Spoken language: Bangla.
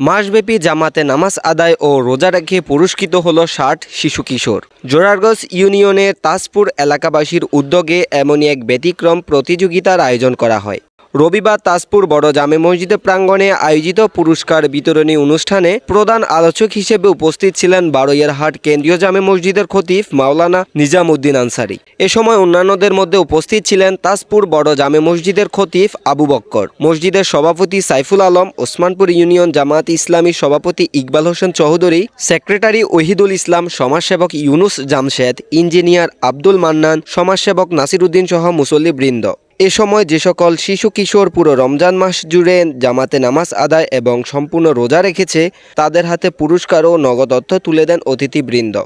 মাসব্যাপী জামাতে নামাজ আদায় ও রোজা রেখে পুরস্কৃত হল ষাট শিশু কিশোর। জোরারগঞ্জ ইউনিয়নের তাজপুর এলাকাবাসীর উদ্যোগে এমনই এক ব্যতিক্রম প্রতিযোগিতার আয়োজন করা হয়। রবিবার তাজপুর বড় জামে মসজিদের প্রাঙ্গণে আয়োজিত পুরস্কার বিতরণী অনুষ্ঠানে প্রধান আলোচক হিসেবে উপস্থিত ছিলেন বারৈয়ারহাট কেন্দ্রীয় জামে মসজিদের খতিফ মাওলানা নিজামুদ্দিন আনসারি। এ সময় অন্যান্যদের মধ্যে উপস্থিত ছিলেন তাজপুর বড় জামে মসজিদের খতিফ আবু বক্কর। মসজিদের সভাপতি সাইফুল আলম, ওসমানপুর ইউনিয়ন জামাত ইসলামীর সভাপতি ইকবাল হোসেন চৌধুরী সেক্রেটারি ওহিদুল ইসলাম, সমাজসেবক ইউনুস জামশেদ, ইঞ্জিনিয়ার আব্দুল মান্নান, সমাজসেবক নাসিরুদ্দিন সহ মুসল্লি বৃন্দ এ সময় যে সকল শিশু কিশোর পুরো রমজান মাস জুড়ে জামাতে নামাজ আদায় এবং সম্পূর্ণ রোজা রেখেছে, তাদের হাতে পুরস্কার ও নগদ অর্থ তুলে দেন অতিথিবৃন্দ।